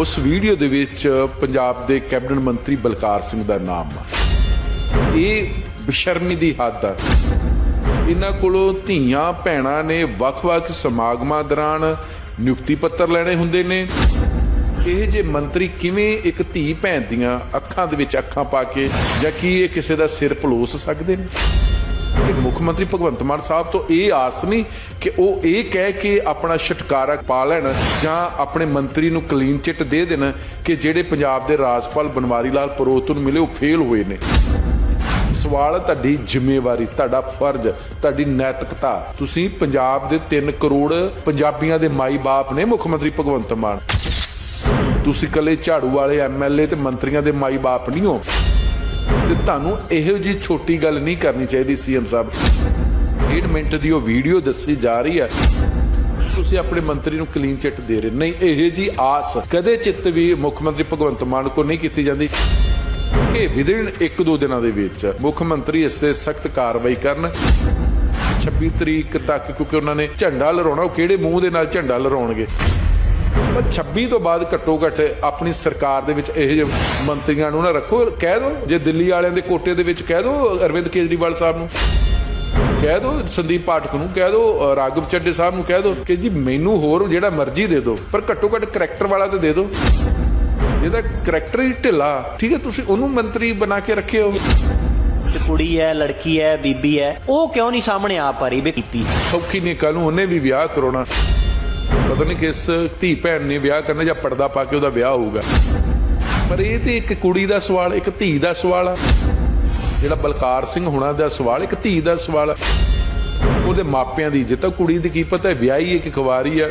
ਉਸ ਵੀਡੀਓ ਦੇ ਵਿੱਚ ਪੰਜਾਬ ਦੇ ਕੈਬਨਿਟ ਮੰਤਰੀ ਬਲਕਾਰ ਸਿੰਘ ਦਾ ਨਾਮ। ਆ ਇਹ ਬੇਸ਼ਰਮੀ ਦੀ ਹੱਦ ਆ। ਇਹਨਾਂ ਕੋਲੋਂ ਧੀਆਂ ਭੈਣਾਂ ਨੇ ਵੱਖ-ਵੱਖ ਸਮਾਗਮਾਂ ਦੌਰਾਨ ਨਿਯੁਕਤੀ ਪੱਤਰ ਲੈਣੇ ਹੁੰਦੇ ਨੇ। ਇਹ ਜੇ ਮੰਤਰੀ ਕਿਵੇਂ ਇੱਕ ਧੀ ਭੈਣ ਦੀਆਂ ਅੱਖਾਂ ਦੇ ਵਿੱਚ ਅੱਖਾਂ ਪਾ ਕੇ ਜਾਂ ਕੀ ਇਹ ਕਿਸੇ ਦਾ ਸਿਰ ਭਲੋਸ ਸਕਦੇ ਨੇ? ਮੁੱਖ ਮੰਤਰੀ ਭਗਵੰਤ ਮਾਨ ਸਾਹਿਬ ਤੋਂ ਇਹ ਆਸ ਨਹੀਂ ਕਿ ਉਹ ਇਹ ਕਹਿ ਕੇ ਆਪਣਾ ਛੁਟਕਾਰਾ ਪਾ ਲੈਣ ਜਾਂ ਆਪਣੇ ਮੰਤਰੀ ਨੂੰ ਕਲੀਨ ਚਿੱਟ ਦੇ ਦੇਣ ਕਿ ਜਿਹੜੇ ਪੰਜਾਬ ਦੇ ਰਾਜਪਾਲ ਬਨਵਾਰੀ ਲਾਲ ਪਰੋਤ ਨੂੰ ਮਿਲੇ, ਉਹ ਫੇਲ ਹੋਏ ਨੇ। ਸਵਾਲ ਤੁਹਾਡੀ ਜ਼ਿੰਮੇਵਾਰੀ, ਤੁਹਾਡਾ ਫਰਜ਼, ਤੁਹਾਡੀ ਨੈਤਿਕਤਾ। ਤੁਸੀਂ ਪੰਜਾਬ ਦੇ 3 ਕਰੋੜ ਪੰਜਾਬੀਆਂ ਦੇ ਮਾਈ-ਬਾਪ ਨੇ ਮੁੱਖ ਮੰਤਰੀ ਭਗਵੰਤ ਮਾਨ। ਤੁਸੀਂ ਕੱਲੇ ਝਾੜੂ ਵਾਲੇ ਐਮਐਲਏ ਤੇ ਮੰਤਰੀਆਂ ਦੇ ਮਾਈ-ਬਾਪ ਨਹੀਂ ਹੋ। ਤੇ ਤੁਹਾਨੂੰ ਇਹੋ ਜੀ ਛੋਟੀ ਗੱਲ ਨਹੀਂ ਕਰਨੀ ਚਾਹੀਦੀ, ਸੀਐਮ ਸਾਹਿਬ। ਡੇਢ ਮਿੰਟ ਦੀ ਉਹ ਵੀਡੀਓ ਦੱਸੀ ਜਾ ਰਹੀ ਹੈ। ਤੁਸੀਂ ਆਪਣੇ ਮੰਤਰੀ ਨੂੰ ਕਲੀਨ ਚਿੱਟ ਦੇ ਰਹੇ ਨਹੀਂ, ਇਹ ਜੀ ਆਸ ਕਦੇ ਚਿੱਤ ਵੀ ਮੁੱਖ ਮੰਤਰੀ ਭਗਵੰਤ ਮਾਨ ਕੋ ਨਹੀਂ ਕੀਤੀ ਜਾਂਦੀ। ਕਿ ਵਿਦਿਨ ਇੱਕ ਦੋ ਦਿਨਾਂ ਦੇ ਵਿੱਚ ਮੁੱਖ ਮੰਤਰੀ ਇਸ ਤੇ ਸਖਤ ਕਾਰਵਾਈ ਕਰਨ। 26 ਤਰੀਕ ਤੱਕ ਕਿਉਂਕਿ ਉਹਨਾਂ ਨੇ ਝੰਡਾ ਲਹਿਰਾਉਣਾ, ਉਹ ਕਿਹੜੇ ਮੂੰਹ ਦੇ ਨਾਲ ਝੰਡਾ ਲਹਿਰਾਉਣਗੇ? 26 ਤੋਂ ਬਾਅਦ ਘੱਟੋ ਘੱਟ ਆਪਣੀ ਸਰਕਾਰ ਦੇ ਵਿੱਚ ਇਹ ਜਿਹੇ ਮੰਤਰੀਆਂ ਨੂੰ ਨਾ ਰੱਖੋ। ਕਹਿ ਦਿਓ ਜੇ ਦਿੱਲੀ ਵਾਲਿਆਂ ਦੇ ਕੋਟੇ ਦੇ ਵਿੱਚ ਕਹਿ ਦਿਓ ਅਰਵਿੰਦ ਕੇਜਰੀਵਾਲ ਸਾਹਿਬ ਨੂੰ। ਕਹਿ ਦਿਓ ਸੰਦੀਪ ਪਾਠਕ ਨੂੰ ਕਹਿ ਦਿਓ ਅ, ਰਾਘਵ ਚੱਡੇ ਸਾਹਿਬ ਨੂੰ ਕਹਿ ਦਿਓ ਕਿ ਜੀ ਮੈਨੂੰ ਹੋਰ ਜਿਹੜਾ ਮਰਜ਼ੀ ਦੇ ਦਿਓ ਪਰ ਘੱਟੋ ਘੱਟ ਕਰੈਕਟਰ ਵਾਲਾ ਤੇ ਦੇ ਦਿਓ ਜਿਹਦਾ ਕਰੈਕਟਰ ਹੀ ਢਿੱਲਾ ਠੀਕ ਹੈ ਤੁਸੀਂ ਉਹਨੂੰ ਮੰਤਰੀ ਬਣਾ ਕੇ ਰੱਖਿਓ। ਤੇ ਕੁੜੀ ਹੈ ਲੜਕੀ ਹੈ ਬੀਬੀ ਹੈ ਉਹ ਕਿਉਂ ਨਹੀਂ ਸਾਹਮਣੇ ਆ ਪਾ ਰਹੀ ਵੀ ਕੀਤੀ? ਸੌਖੀ ਨਹੀਂ ਕੱਲ ਨੂੰ ਉਹਨੇ ਵੀ ਵਿਆਹ ਕਰਾਉਣਾ। ਪਤਾ ਨਹੀਂ ਕਿਸ ਧੀ ਭੈਣ ਨੇ ਵਿਆਹ ਕਰਨਾ ਜਾਂ ਪਰਦਾ ਪਾ ਕੇ ਉਹਦਾ ਵਿਆਹ ਹੋਊਗਾ। ਪਰ ਇਹ ਤੇ ਇੱਕ ਕੁੜੀ ਦਾ ਸਵਾਲ, ਇੱਕ ਧੀ ਦਾ ਸਵਾਲ ਆ। ਜਿਹੜਾ ਬਲਕਾਰ ਸਿੰਘ ਹੁਣਾਂ ਦਾ ਸਵਾਲ, ਇੱਕ ਧੀ ਦਾ ਸਵਾਲ ਆ। ਉਹਦੇ ਮਾਪਿਆਂ ਦੀ ਜੇ ਤਾਂ ਕੁੜੀ ਦੀ ਕੀ ਪਤਾ, ਵਿਆਹੀ ਹੈ ਕਿ ਕੁਵਾਰੀ ਆ।